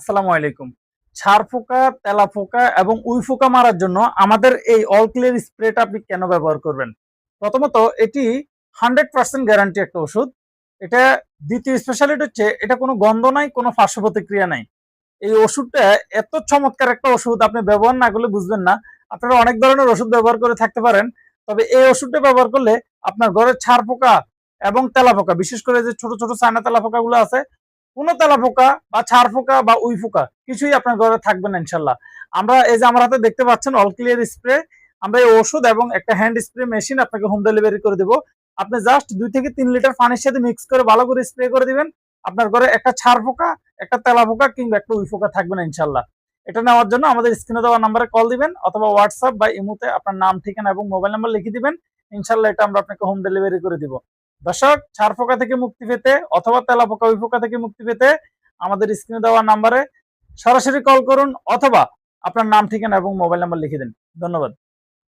আসসালামু আলাইকুম। ছাড় পোকা তেলা পোকা এবং উই পোকা মারার জন্য আমাদের এই অল ক্লিয়ার স্প্রেটা আপনি কেন ব্যবহার করবেন? প্রথমত, এটি হান্ড্রেড পার্সেন্ট গ্যারান্টি একটা ওষুধ। এটা দ্বিতীয় স্পেশালিটি হচ্ছে, এটা কোনো গন্ধ নাই, কোনো পার্শ্ব প্রতিক্রিয়া নাই। এই ওষুধটা এত চমৎকার একটা ওষুধ, আপনি ব্যবহার না করলে বুঝবেন না। আপনারা অনেক ধরনের ওষুধ ব্যবহার করে থাকতে পারেন। তবে এই ওষুধটা ব্যবহার করলে আপনার ঘরের ছাড় পোকা এবং তেলা পোকা বিশেষ করে যে ছোট ছোট চায়না তেলা পোকাগুলো আছে কোনো তেলা বা ছাড় পোকা বা উই পোকা কিছুই আপনার ঘরে থাকবে না, ইনশাল্লাহ। আমরা এই যে আমার হাতে দেখতে পাচ্ছেন অল ক্লিয়ার স্প্রে আমরা এই ওষুধ এবং একটা হ্যান্ড স্প্রে মেশিন আপনাকে হোম ডেলিভারি করে দেবো। আপনি জাস্ট দুই থেকে তিন লিটার পানির সাথে মিক্স করে ভালো করে স্প্রে করে দিবেন। আপনার ঘরে একটা ছাড় পোকা, একটা তেলা পোকা কিংবা একটা উই পোকা থাকবে না, ইনশাল্লাহ। এটা নেওয়ার জন্য আমাদের স্ক্রিনে দেওয়া নাম্বারে কল দিবেন অথবা হোয়াটসঅ্যাপ বা ইমোতে আপনার নাম, ঠিকানা এবং মোবাইল নাম্বার লিখে দিবেন। ইনশাল্লাহ এটা আমরা আপনাকে হোম ডেলিভারি করে দিব। দর্শক, ছাড় পোকা থেকে মুক্তি পেতে অথবা তেলা পোকা ওই পোকা থেকে মুক্তি পেতে আমাদের স্ক্রিনে দেওয়া নাম্বারে সরাসরি কল করুন অথবা আপনার নাম, ঠিকানা এবং মোবাইল নাম্বার লিখে দিন। ধন্যবাদ।